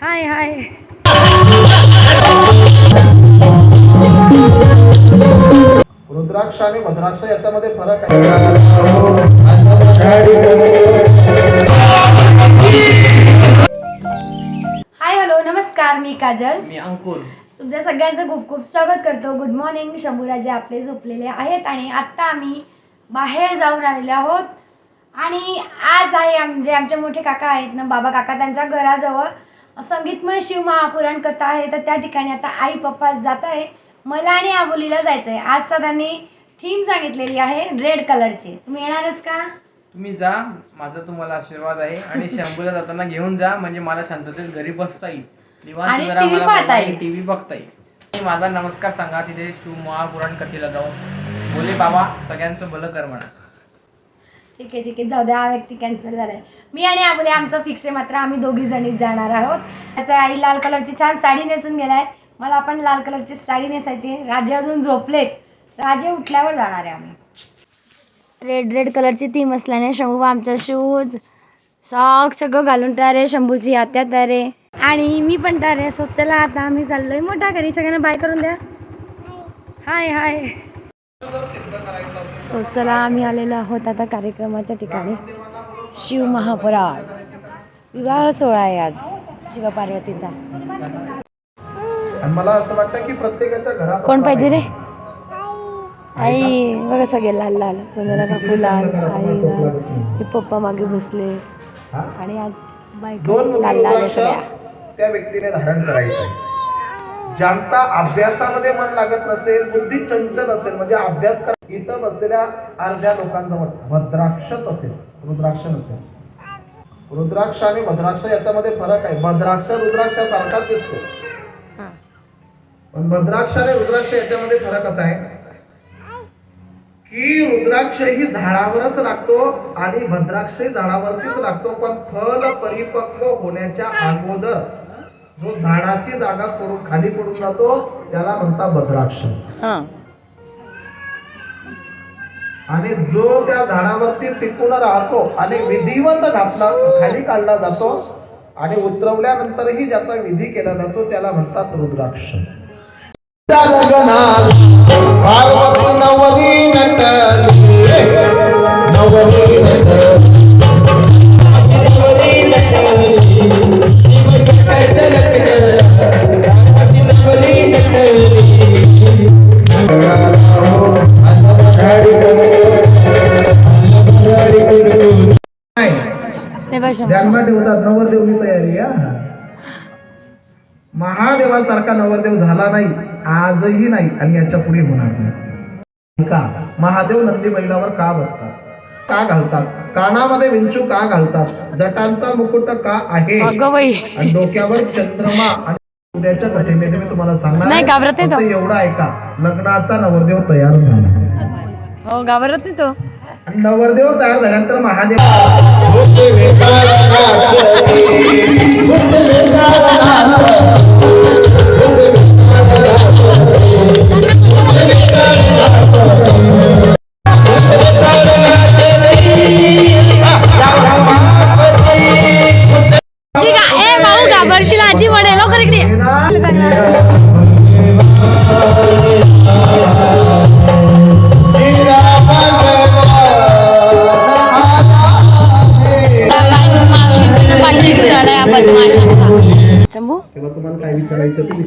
हाय हाय. रुद्राक्ष आणि भद्राक्ष याच्यामध्ये फरक आहे. हाय हॅलो नमस्कार मी काजल. मी अंकुर. तुमच्या सगळ्यांचं खूप खूप स्वागत करतो. गुड मॉर्निंग शंभूराजे आपले झोपलेले आहेत आणि आत्ता आम्ही बाहेर जाऊन आलेले आहोत. आणि आज आहे आम- जे आमचे मोठे काका आहेत ना बाबा काका त्यांच्या घराजवळ संगीतमय शिव महापुराण कथा आहे तर त्या ठिकाणी आता आई पप्पा जात आहे. मला आणि आबोलीला जायचं आहे आजचा त्यांनी थीम सांगितलेली आहे रेड कलरची तुम्ही येणारच का? तुम्ही जा माझा तुम्हाला आशीर्वाद आहे. आणि शंभूला जाताना घेऊन जा म्हणजे मला शांततेत घरी बसता येईल. निवांत आणि जरा TV मला पाहता येईल. टीव्ही बघता येईल. आणि माझा नमस्कार सांगा तिथे शिव महापुराण कथेला जाऊन. बोले बाबा सगळ्यांचं भलं कर म्हणा ठीक आहे ठीक आहे. जाऊ द्या हा व्यक्ती कॅन्सल झालाय. मी आणि आबोले आमचं फिक्स आहे मात्र आम्ही दोघी जणीच जाणार आहोत. त्याचा आई लाल कलरची छान साडी नेसून गेलाय. मला पण लाल कलरची साडी नेसायची. आहे. राजे अजून झोपलेत. राजे उठल्यावर जाणार आहे आम्ही. रेड रेड कलरची थीम असल्याने शंभू आमचा शूज सॉक सगळं घालून तयार आहे शंभूची आत्या तयार आहे. आणि मी पण तयार आहे. सो चला आता आम्ही चाललोय मोठा घरी. सगळ्यांना बाय करून द्या. हाय हाय सो चला आम्ही आलेलो आहोत आता कार्यक्रमाच्या ठिकाणी. शिव महापुराण. विवाह सोहळा आहे आज शिवपार्वतीचा आणि मला असं वाटतं की प्रत्येकाच्या घरात कोण पाहिजे रे? आई. बघा सगळे लाल लाल. कोणाला काकू लाल. आई लाल. हे पप्पा मागे बसले? आणि आज बायका लाल लाल सगळ्या. त्या व्यक्तीने धारण करायचं ज्यांचा अभ्यासामध्ये मन लागत नसेल बुद्धी चंचल असेल म्हणजे अभ्यास इथं बसलेल्या अर्ध्या लोकांजवळ भद्राक्षच असेल रुद्राक्ष नसेल. रुद्राक्ष आणि भद्राक्ष याच्यामध्ये फरक आहे. भद्राक्ष रुद्राक्षासारखाच दिसतो. हां. पण भद्राक्ष आणि रुद्राक्ष याच्यामध्ये फरक असा आहे की रुद्राक्ष ही झाडावरच लागतो आणि भद्राक्ष झाडावरतीच लागतो पण फल परिपक्व होण्याच्या अगोदर जो झाडाची जागा सोडून खाली पडून जातो त्याला म्हणतात भद्राक्ष हां. आणि जो त्या झाडावरती टिकून राहतो आणि विधिवत घातला खाली काढला जातो आणि उतरवल्यानंतरही ज्याचा विधी केला जातो त्याला म्हणतात रुद्राक्ष जन्म ठेवतात नवरदेवनी तयारी हा. महादेवासारखा नवरदेव झाला नाही आजही नाही आणि याच्यापुढे होणार नाही. का? महादेव नंदी बैलावर का बसतात? का घालतात? कानामध्ये विंचू का घालतात? जटांचा मुकुट का आहे? आणि डोक्यावर चंद्रमा आणि उद्याच्या कथेमध्ये मी तुम्हाला सांगणार एवढा ऐका लग्नाचा नवरदेव तयार झाला. हो घाबरत नाही तो. आणि नवरदेव तयार झाल्यानंतर महादेव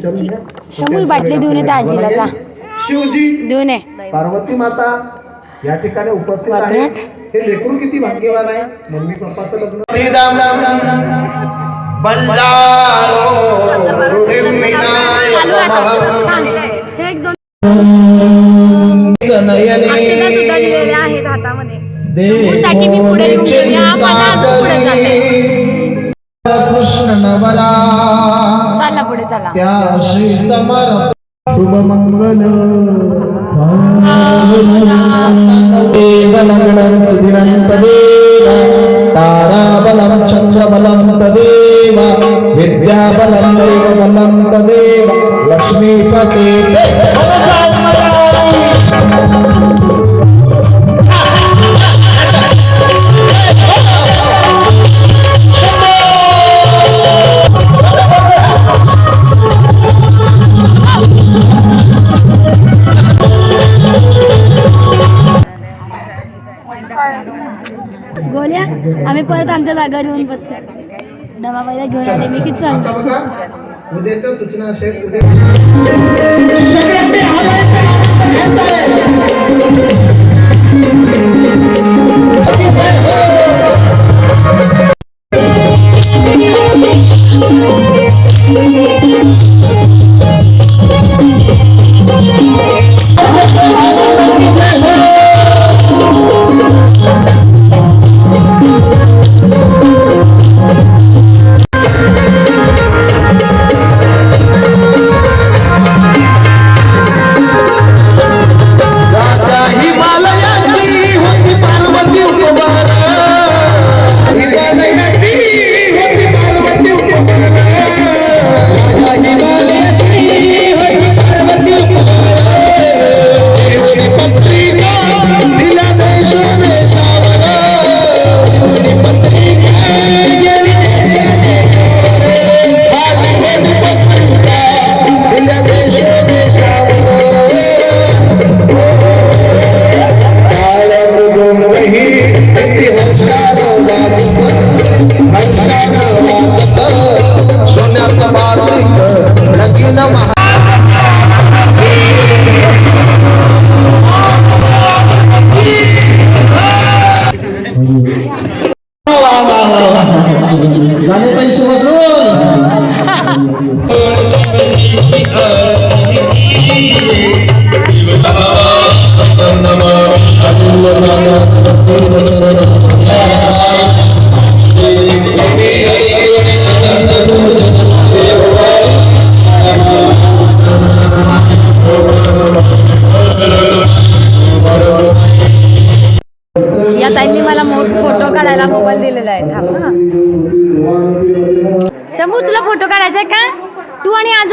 शंभू बाटली देऊन येते आजीला जा. शिवजी देऊन ये. पार्वती माता या ठिकाणी उपस्थित आहे. हे लेकरू किती भाग्यवान आहे? मम्मी पप्पाचं लग्न. चालू आहे थांब. एक दोन अक्षता सुद्धा दिलेल्या आहेत हातामध्ये. शंभूसाठी मी पुढे येऊन गेली. हा माझा अजून पुढे चाललाय. कृष्ण नवला. चालला पुढे चला. त्या शुभ मंगल देवलग्नं सुधिरं तदेव ताराबलं चन्द्रबलं तदेव विद्याबलं दैवबलं तदेव लक्ष्मीपते गोल्या आम्ही परत आमच्या जागेवर येऊन बसलो. डबा पहिला घेऊन आले मी किती चालतो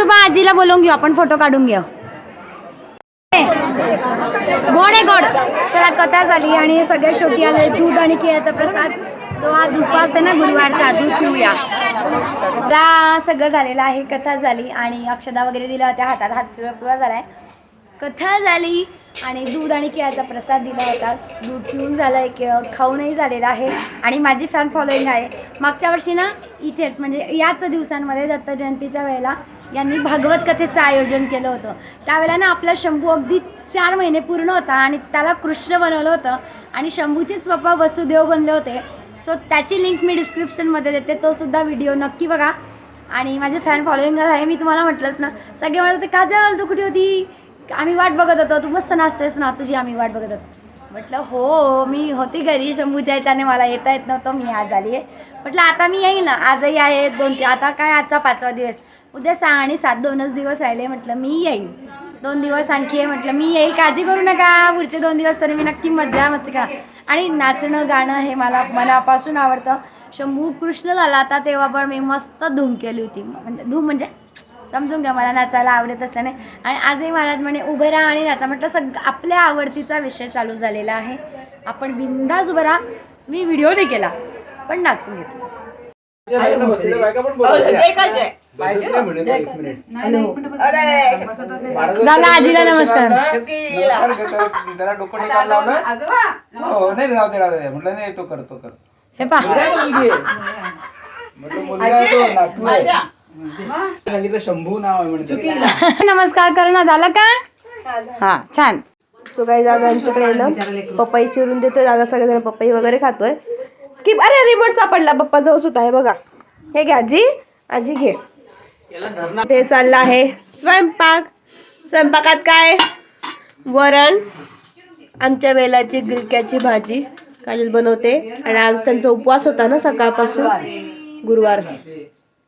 आजोबा आजीला बोलवून घेऊ आपण फोटो काढून घेऊ. गोड आहे गोड. चला कथा झाली आणि सगळ्या शेवटी आले दूध आणि केळ्याचा प्रसाद. सो आज उपवास आहे ना गुरुवारचा दूध पिऊया. मला सगळं झालेलं आहे कथा झाली आणि अक्षदा वगैरे दिल्या होत्या हातात हात पिवळा पिवळा झालाय. कथा झाली. आणि दूध आणि केळाचा प्रसाद दिला होता. दूध पिऊन झालं आहे केळं खाऊनही झालेलं आहे. आणि माझी फॅन फॉलोईंग आहे. मागच्या वर्षी ना इथेच म्हणजे याच दिवसांमध्ये दत्त जयंतीच्या वेळेला यांनी भागवत कथेचं आयोजन केलं होतं. त्यावेळेला ना आपला शंभू अगदी चार महिने पूर्ण होता आणि त्याला कृष्ण बनवलं होतं. आणि शंभूचेच पप्पा वसुदेव बनले होते. सो त्याची लिंक मी डिस्क्रिप्शनमध्ये देते. तो सुद्धा व्हिडिओ नक्की बघा. आणि माझे फॅन फॉलोईंग आहे मी तुम्हाला म्हटलंच ना सगळे म्हणत होते काजल तू कुठे होती? आम्ही वाट बघत होतो. तू मस्त नाचतेस ना तुझी आम्ही वाट बघत होतो. म्हटलं हो मी होती घरी. शंभूच्या याच्याने मला येता येत नव्हतं. मी आज आली आहे. म्हटलं आता मी येईल ना आजही आहे दोन ते आता काय आजचा पाचवा दिवस? उद्या सहा आणि सात दोनच दिवस राहिले. म्हटलं मी येईल दोन दिवस आणखी आहे. म्हटलं मी येईल. काळजी करू नका. पुढचे दोन दिवस तरी मी नक्की मज्जा मस्ती करा. आणि नाचणं गाणं हे मला मनापासून आवडतं. शंभू कृष्ण झाला आता तेव्हा पण मी मस्त धूम केली होती. म्हणजे धूम म्हणजे समजून घ्या मला नाचायला आवडत असल्याने. आणि आजही महाराज म्हणे उभे राहा आणि नाचा. म्हटलं सग आपल्या आवडतीचा विषय चालू झालेला आहे. आपण बिंदास उभं राहा. मी व्हिडिओ नाही केला पण नाचून घेतलं. झाला आजीला नमस्कार. त्याला डोकं टेकायला लावलं? हो नाही राहू दे राहू दे. म्हटलं नाही तो कर तो कर हे पा मुलगी आहे. म्हटलं मुलगा आहे तो नातू आहे. सांगितलं शंभू नाव आहे म्हणजे नमस्कार करणं झालं का? हा छान. सो काही दादा आमच्याकडे येलं पपई चिरून देतोय दादा सगळेजण पपई वगैरे खातोय. स्किप अरे रिमोट सापडला पप्पा जवळ होता आहे बघा. हे घ्या आजी. आजी घे. ते चाललं आहे. स्वयंपाक. स्वयंपाकात काय? वरण. आमच्या वेलाची गिलक्याची भाजी. काजल बनवते. आणि आज त्यांचा उपवास होता ना सकाळपासून? गुरुवार.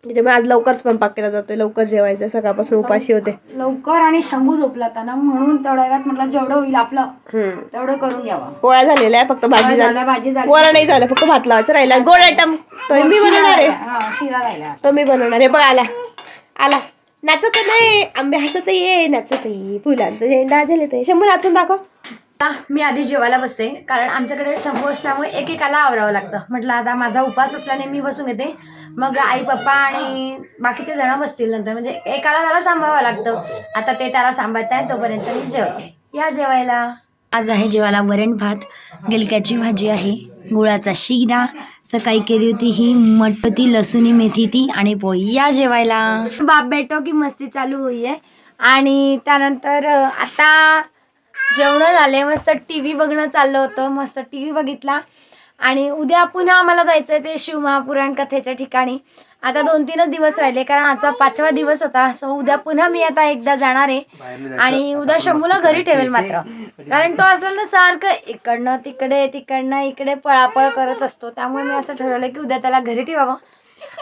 त्याच्यामुळे आज लवकर स्वयंपाक केला जातोय लवकर जेवायचं सकाळपासून उपाशी होते. लवकर आणि शंभू झोपला होता ना म्हणून तेवढ्या वेळात म्हटलं जेवढं होईल आपलं हम्म. तेवढं करून घ्यावं पोळ्या झालेल्या आहे फक्त भाजी झालं, झाली भाजी झाली. वरण नाही झालं फक्त भात लावायचं राहिला. गोड आयटम तो मी बनवणार आहे. हा शिरा राहिला. तो मी बनवणार आहे. बघ आला. आला. नाचत नाही आंबे हसत ये नाचत ये फुलांचा झेंडा दिले ते शंभू नाचून दाखव. मी आधी जेवायला बसते कारण आमच्याकडे शंभू असल्यामुळे एकेकाला आवरावं लागतं. म्हटलं आता माझा उपास असल्याने मी बसून घेते. मग आई पप्पा आणि बाकीचे जण बसतील नंतर. म्हणजे एकाला त्याला सांभाळावं लागतं. आता ते त्याला सांभाळत आहे तोपर्यंत मी जेवते. या जेवायला. आज आहे जेवायला वरण भात. गिलक्याची भाजी आहे. गुळाचा शिरा सकाळी केली होती ही मटती लसुणी मेथी ती आणि पोळी. या जेवायला. बाप बेटो की मस्ती चालू होईये. आहे आणि त्यानंतर आता जेवण झाले मस्त टी व्ही बघणं चाललं होतं मस्त टी व्ही बघितला. आणि उद्या पुन्हा आम्हाला जायचं आहे ते शिवमहापुराण कथेच्या ठिकाणी. आता दोन तीनच दिवस राहिले कारण आजचा पाचवा दिवस होता सो उद्या पुन्हा मी आता एकदा जाणार आहे. आणि उद्या शंभूला घरी ठेवेल मात्र. कारण तो असला ना सारखं इकडनं तिकडे तिकडनं इकडे पळापळ करत असतो. त्यामुळे मी असं ठरवलं की उद्या त्याला घरी ठेवावं.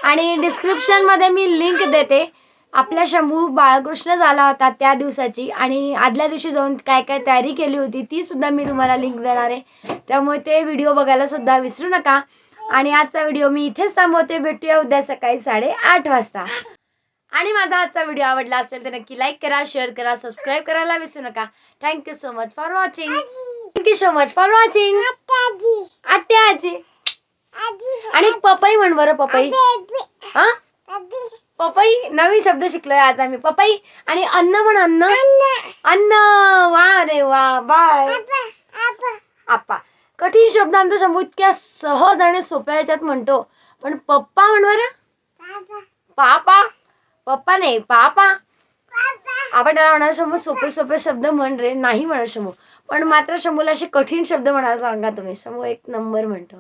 आणि डिस्क्रिप्शनमध्ये मी लिंक देते. आपला शंभू बाळकृष्ण झाला होता त्या दिवसाची आणि आदल्या दिवशी जाऊन काय काय तयारी केली होती ती सुद्धा मी तुम्हाला लिंक देणार आहे. त्यामुळे ते व्हिडिओ बघायला सुद्धा विसरू नका. आणि आजचा व्हिडिओ मी इथेच थांबवते. भेटूया उद्या सकाळी साडेआठ वाजता. आणि माझा आजचा व्हिडिओ आवडला असेल तर नक्की लाईक करा शेअर करा सबस्क्राईब करायला विसरू नका. Thank you so much for watching thank you so much for watching आत्या आजी. आणि पपई म्हण बरं पपई. हा? पपई नवीन शब्द शिकलोय आज आम्ही. पपई आणि अन्न म्हण अन्न. अन्न. वा रे वा. बाय. आपा. कठीण शब्द आमचा शंभू इतक्या सहज आणि सोप्या याच्यात म्हणतो. पण पप्पा म्हणवर पापा. पप्पा नाही पापा. आपण त्याला म्हणाल शंभू सोपे सोपे शब्द म्हण रे. नाही म्हणा शंभू. पण मात्र शंभूला असे कठीण शब्द म्हणायला सांगा तुम्ही. शंभू एक नंबर म्हणतो.